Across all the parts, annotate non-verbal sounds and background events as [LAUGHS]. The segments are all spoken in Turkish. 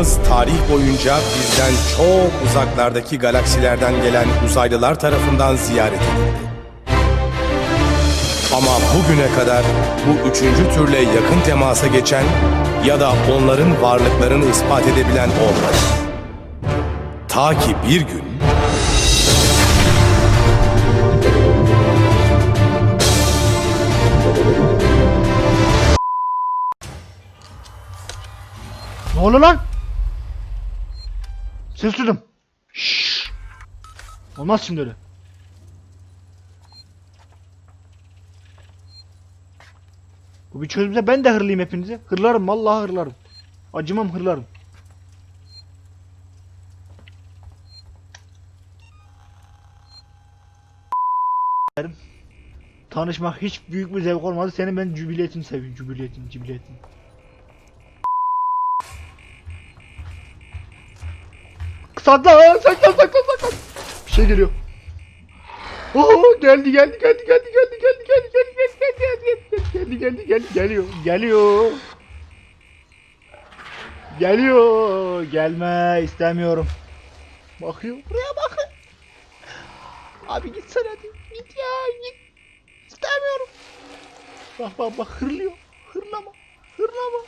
Dünyamız tarih boyunca bizden çok uzaklardaki galaksilerden gelen uzaylılar tarafından ziyaret edildi. Ama bugüne kadar bu üçüncü türle yakın temasa geçen ya da onların varlıklarını ispat edebilen olmadı. Ta ki bir gün Ne oluyor lan? Ses duydum. Şşş. Olmaz şimdi öyle. Bu bir çözümse ben de hırlayayım hepinizi. Hırlarım vallahi hırlarım. Acımam hırlarım. Tanışmak hiç büyük bir zevk olmadı. Senin ben cübiliyetini seviyorum. Cübiliyetini, cübiliyetini. Saklan, saklan, saklan, saklan. Bir şey geliyor. Oo, geldi, geldi, geldi, geldi, geldi, geldi, geldi, geldi, geldi, geldi, geldi, geldi, geldi, geldi, geliyor, geliyor. Geliyor, gelme istemiyorum. Bakıyor, buraya bakın. Abi gitsene hadi, git ya, git. İstemiyorum. Bak bak bak hırlıyor, hırlama, hırlama.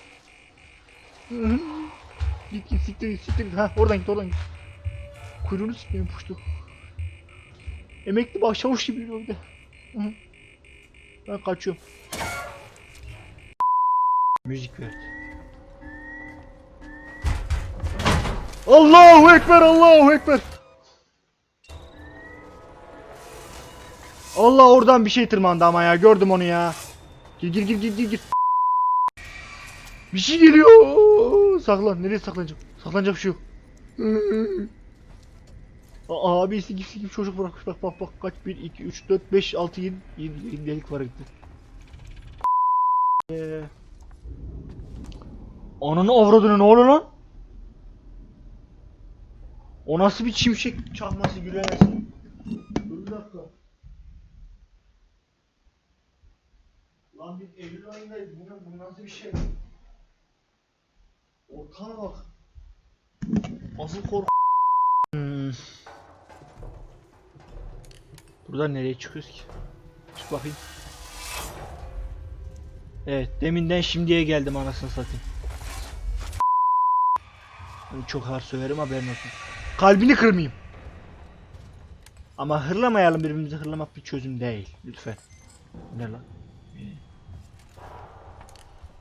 Hı hı. Git git siktir git siktir git. Ha oradan git oradan git. Kuyruğunu sikmeyin puştu. Emekli başçavuş gibi yürüyor bir de. Ben kaçıyorum. Müzik ver. Allahu Ekber Allahu Ekber. Allah oradan bir şey tırmandı ama ya gördüm onu ya. Gir gir gir gir gir gir. Bir şey geliyor. Saklan. Nereye saklanacağım? Saklanacak bir şey yok. Aa, abi sikip sikip çocuk bırakmış. Bak bak bak kaç 1 2 3 4 5 6 7 7 7 delik var gitti. Ee, Ananı avradını ne oluyor lan? O nasıl bir çimşek çakması gülemesi? Dur bir dakika. Lan biz Eylül ayındayız. Bu, ne- bu nasıl bir şey? Ortana bak. Asıl korku. Hmm. Buradan nereye çıkıyoruz ki? Çık bakayım. Evet, deminden şimdiye geldim anasını satayım. Çok ağır söverim haberin olsun. Kalbini kırmayayım. Ama hırlamayalım birbirimizi hırlamak bir çözüm değil. Lütfen. Ne lan?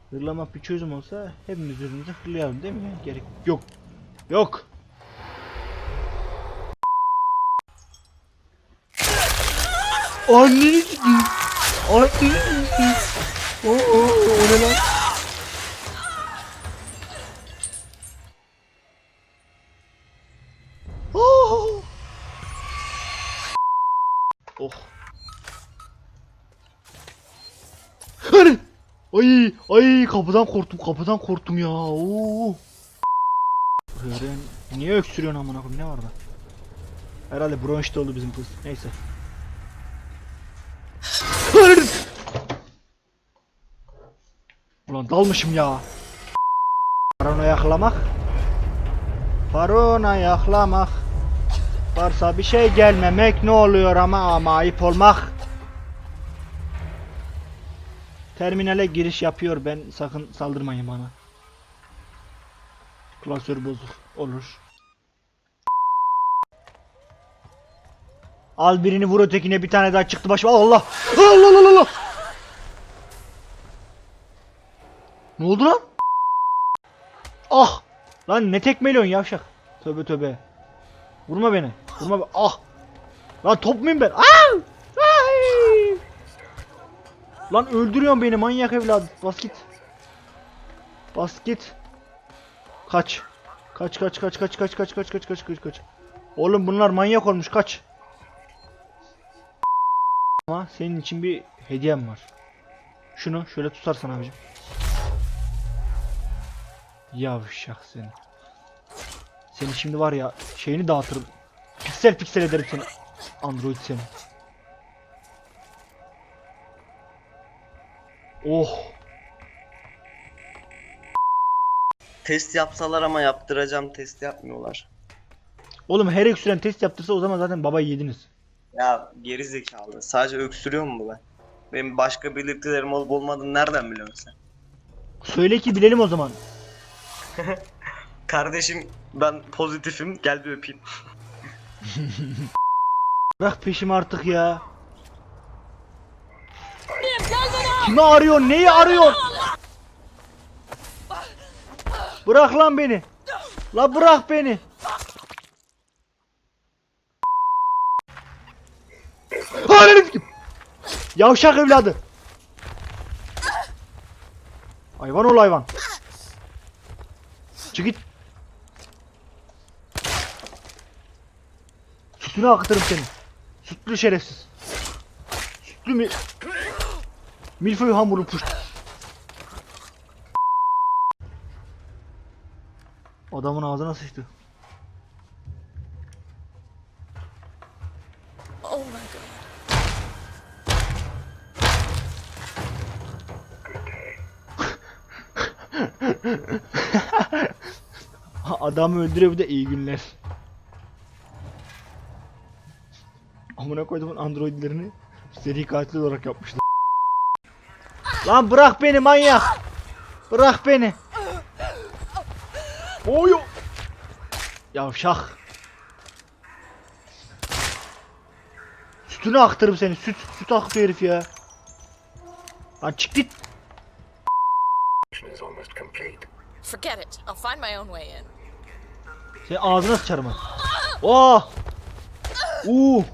Hırlamak bir çözüm olsa hepimiz birbirimizi hırlayalım değil mi? Gerek yok. Yok. Anneni sikeyim. Anneni sikeyim. Oo, oo, o ne lan? Oo. Oh. Hani? Ay ay kapıdan korktum kapıdan korktum ya. Oo. Niye öksürüyorsun amına koyayım ne var da? Herhalde bronşta oldu bizim kız. Neyse. Ulan dalmışım ya. Baron ayaklamak. Baron ayaklamak. Varsa bir şey gelmemek ne oluyor ama ama ayıp olmak. Terminale giriş yapıyor ben sakın saldırmayın bana. Klasör bozuk olur. Al birini vur ötekine bir tane daha çıktı başıma Allah Allah Allah Allah Ne oldu lan? Ah! Lan ne tekmeliyorsun yavşak? Tövbe tövbe. Vurma beni. Vurma be. Ah! Lan top muyum ben? Ah! Ay! Lan öldürüyorsun beni manyak evladı Bas git. Bas git. Kaç. Kaç kaç kaç kaç kaç kaç kaç kaç kaç kaç kaç. Oğlum bunlar manyak olmuş. Kaç. Ama senin için bir hediyem var. Şunu şöyle tutarsan abicim Yavşak seni Seni şimdi var ya şeyini dağıtırım Piksel piksel ederim seni Android seni Oh Test yapsalar ama yaptıracağım test yapmıyorlar. Oğlum her öksüren test yaptırsa o zaman zaten babayı yediniz. Ya geri zekalı. Sadece öksürüyor mu bu ben? Benim başka belirtilerim olup olmadığını nereden biliyorsun sen? Söyle ki bilelim o zaman. [LAUGHS] Kardeşim ben pozitifim gel bir öpeyim. [LAUGHS] Bırak peşimi artık ya. Kimi arıyorsun? Neyi arıyorsun? Bırak lan beni. La bırak beni. Hayır kim? Yavşak evladı. Hayvan ol hayvan. Çık git. Sütünü akıtırım seni. Sütlü şerefsiz. Sütlü mi... Milföy hamuru puşt. Adamın ağzına sıçtı. Oh my god. [LAUGHS] Adamı öldürüyor bir de iyi günler. Amına koyduğumun androidlerini seri katil olarak yapmışlar. Lan bırak beni manyak. Bırak beni. Oyo. Yavşak. Sütünü aktırırım seni. Süt, süt aktı herif ya. Lan çık git. Forget it. I'll find my own way in. Senin ağzına sıçarım ha. Oh! Uuu!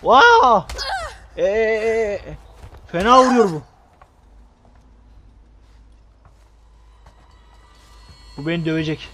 Wow! Eee! Fena vuruyor bu. Bu beni dövecek.